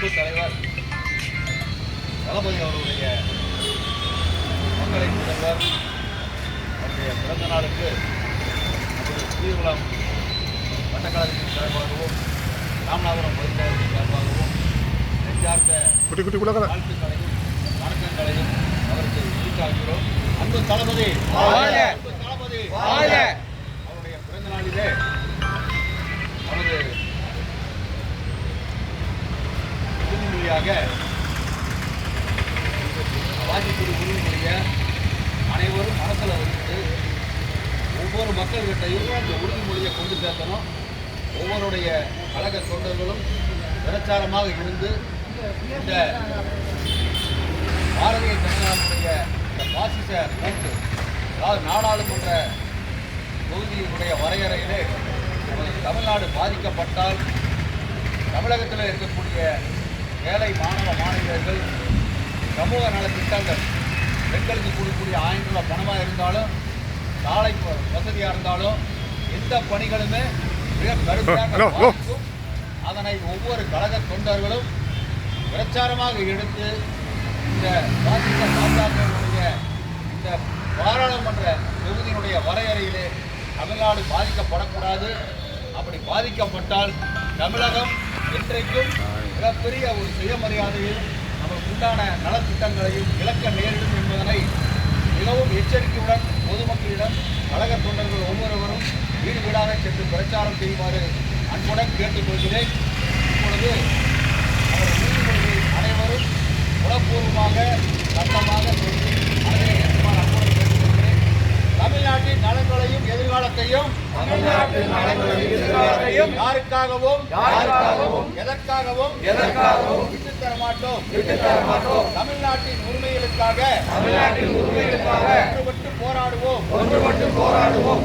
அன்பு தலைவர் தளபதி அவருடைய மக்களை முதல்வர் அவருடைய பிறந்த நாளுக்கு நமது ஸ்ரீகுளம் வட்டக்கழகத்தின் சார்பாகவும் ராமநாதபுரம் பகுதியின் சார்பாகவும் நெஞ்சார்ந்த குட்டி குட்டி குள்ளக்கடை வாழ்த்துக்களையும் வணக்கங்களையும் அவருக்கு உரித்தாகிறோம் அன்பு தளபதி! அன்பு தளபதி! அவருடைய பிறந்த நாளிலே நமது உறுதிமொழியாக வாசிப்பது உறுதிமொழிய அனைவரும் மனசில் வச்சுட்டு ஒவ்வொரு மக்கள்கிட்டையும் இந்த உறுதிமொழியை கொண்டு சேர்க்கணும். ஒவ்வொருடைய கழக தொண்டர்களும் பிரச்சாரமாக இருந்து இந்த பாரதிய ஜனதாவுடைய இந்த பாசிச கூட்டு அதாவது நாடாளுமன்ற தொகுதியினுடைய வரையறையிலே தமிழ்நாடு பாதிக்கப்பட்டால் தமிழகத்தில் இருக்கக்கூடிய ஏழை மாணவ மாணவியர்கள் சமூக நலத்திட்டங்கள் பெண்களுக்கு கொடுக்கக்கூடிய ஆயிரம் ரூபாய் பணமாக இருந்தாலும் சாலை வசதியாக இருந்தாலும் எந்த பணிகளுமே மிக. பாதிக்கும். அதனை ஒவ்வொரு கழக தொண்டர்களும் பிரச்சாரமாக எடுத்து இந்த பாசிச பாஜகவுடைய இந்த பாராளுமன்ற தொகுதியினுடைய வரையறையிலே தமிழ்நாடு பாதிக்கப்படக்கூடாது அப்படி பாதிக்கப்பட்டால் தமிழகம் என்றைக்கும் மிகப்பெரிய ஒரு சுயமரியாதையும் நமக்கு உண்டான நலத்திட்டங்களையும் இழக்க நேரிடும் என்பதனை மிகவும் எச்சரிக்கையுடன் பொதுமக்களிடம் கழக தொண்டர்கள் ஒவ்வொருவரும் வீடு வீடாக சென்று பிரச்சாரம் செய்யுமாறு அன்புடன் கேட்டுக்கொள்கிறேன். இப்பொழுது அவர் உறுதிமொழியை அனைவரும் உளப்பூர்வமாக சட்டமாக சொல்லி அதனை ஏற்றுமாறு அன்புடன் கேட்டுக்கொள்கிறேன் தமிழ்நாட்டின் நலன்களையும் எதிர்காலத்தையும் யாருக்காகவும் யாருக்காகவும் எதற்காகவும் எதற்காகவும் விட்டுத் தர மாட்டோம் விட்டுத் தர மாட்டோம். தமிழ்நாட்டின் உரிமைகளுக்காக தமிழ்நாட்டின் உரிமைகளுக்காக ஒன்றுபட்டு போராடுவோம். ஒன்றுபட்டு போராடுவோம்.